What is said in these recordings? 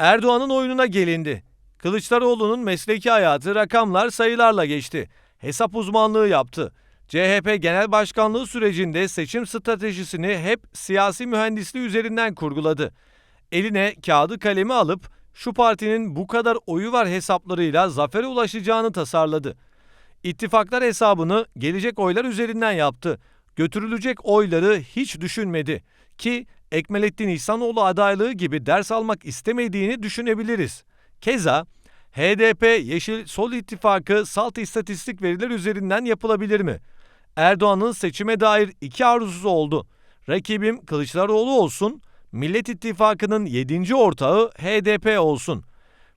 Erdoğan'ın oyununa gelindi. Kılıçdaroğlu'nun mesleki hayatı rakamlar sayılarla geçti. Hesap uzmanlığı yaptı. CHP Genel Başkanlığı sürecinde seçim stratejisini hep siyasi mühendisliği üzerinden kurguladı. Eline kağıdı kalemi alıp şu partinin bu kadar oyu var hesaplarıyla zafere ulaşacağını tasarladı. İttifaklar hesabını gelecek oylar üzerinden yaptı. Götürülecek oyları hiç düşünmedi ki Ekmelettin İhsanoğlu adaylığı gibi ders almak istemediğini düşünebiliriz. Keza HDP Yeşil Sol İttifakı salt istatistik veriler üzerinden yapılabilir mi? Erdoğan'ın seçime dair iki arzusu oldu. Rakibim Kılıçdaroğlu olsun, Millet İttifakı'nın 7. ortağı HDP olsun.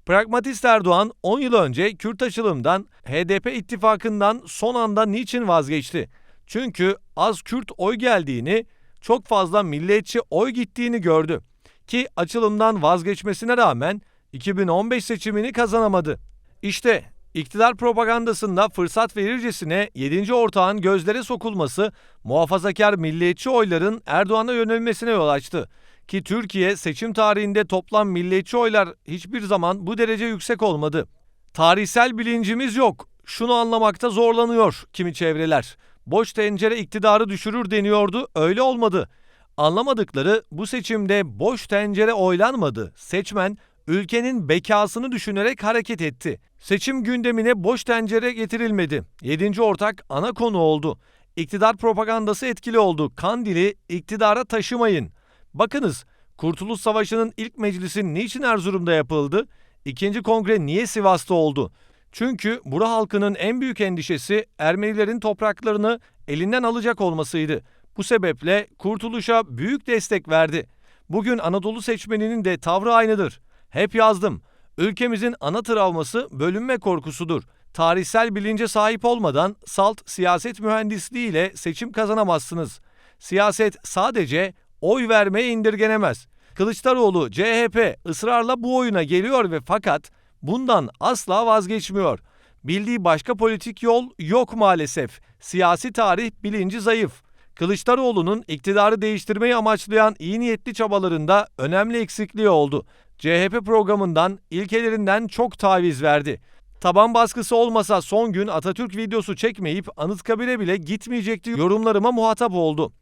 Pragmatist Erdoğan 10 yıl önce Kürt açılımdan HDP ittifakından son anda niçin vazgeçti? Çünkü az Kürt oy geldiğini, çok fazla milliyetçi oy gittiğini gördü. Ki açılımdan vazgeçmesine rağmen 2015 seçimini kazanamadı. İşte iktidar propagandasında fırsat verircesine 7. ortağın gözlere sokulması muhafazakar milliyetçi oyların Erdoğan'a yönelmesine yol açtı. Ki Türkiye seçim tarihinde toplam milliyetçi oylar hiçbir zaman bu derece yüksek olmadı. Tarihsel bilincimiz yok. Şunu anlamakta zorlanıyor kimi çevreler. Boş tencere iktidarı düşürür deniyordu, öyle olmadı. Anlamadıkları bu seçimde boş tencere oylanmadı. Seçmen ülkenin bekasını düşünerek hareket etti. Seçim gündemine boş tencere getirilmedi. Yedinci ortak ana konu oldu. İktidar propagandası etkili oldu. Kandili iktidara taşımayın. Bakınız, Kurtuluş Savaşı'nın ilk meclisi niçin Erzurum'da yapıldı? İkinci kongre niye Sivas'ta oldu? Çünkü bura halkının en büyük endişesi Ermenilerin topraklarını elinden alacak olmasıydı. Bu sebeple kurtuluşa büyük destek verdi. Bugün Anadolu seçmeninin de tavrı aynıdır. Hep yazdım. Ülkemizin ana travması bölünme korkusudur. Tarihsel bilince sahip olmadan salt siyaset mühendisliği ile seçim kazanamazsınız. Siyaset sadece oy vermeye indirgenemez. Kılıçdaroğlu CHP ısrarla bu oyuna geliyor ve fakat bundan asla vazgeçmiyor. Bildiği başka politik yol yok maalesef. Siyasi tarih bilinci zayıf. Kılıçdaroğlu'nun iktidarı değiştirmeyi amaçlayan iyi niyetli çabalarında önemli eksikliği oldu. CHP programından, ilkelerinden çok taviz verdi. Taban baskısı olmasa son gün Atatürk videosu çekmeyip Anıtkabir'e bile gitmeyecekti yorumlarıma muhatap oldu.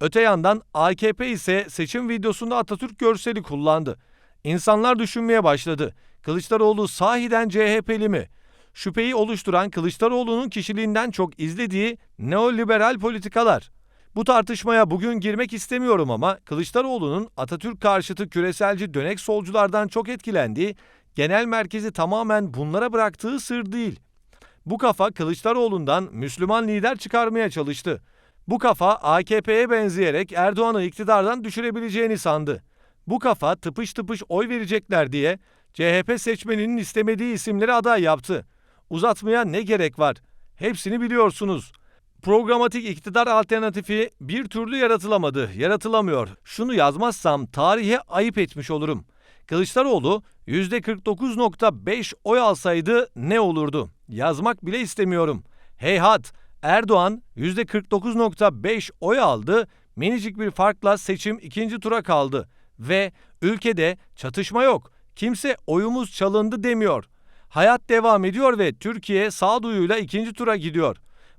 Öte yandan AKP ise seçim videosunda Atatürk görseli kullandı. İnsanlar düşünmeye başladı. Kılıçdaroğlu sahiden CHP'li mi? Şüpheyi oluşturan Kılıçdaroğlu'nun kişiliğinden çok izlediği neoliberal politikalar. Bu tartışmaya bugün girmek istemiyorum ama Kılıçdaroğlu'nun Atatürk karşıtı küreselci dönek solculardan çok etkilendiği, genel merkezi tamamen bunlara bıraktığı sır değil. Bu kafa Kılıçdaroğlu'ndan Müslüman lider çıkarmaya çalıştı. Bu kafa AKP'ye benzeyerek Erdoğan'ı iktidardan düşürebileceğini sandı. Bu kafa tıpış tıpış oy verecekler diye CHP seçmeninin istemediği isimleri aday yaptı. Uzatmaya ne gerek var? Hepsini biliyorsunuz. Programatik iktidar alternatifi bir türlü yaratılamadı, yaratılamıyor. Şunu yazmazsam tarihe ayıp etmiş olurum. Kılıçdaroğlu %49.5 oy alsaydı ne olurdu? Yazmak bile istemiyorum. Heyhat, Erdoğan %49.5 oy aldı, minicik bir farkla seçim ikinci tura kaldı. Ve ülkede çatışma yok. Kimse oyumuz çalındı demiyor. Hayat devam ediyor ve Türkiye sağduyuyla ikinci tura gidiyor.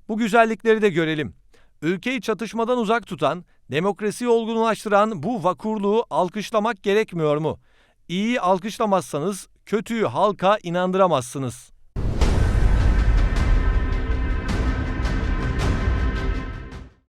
Bu güzellikleri de görelim. Ülkeyi çatışmadan uzak tutan, demokrasiyi olgunlaştıran bu vakurluğu alkışlamak gerekmiyor mu? İyiyi alkışlamazsanız kötüyü halka inandıramazsınız.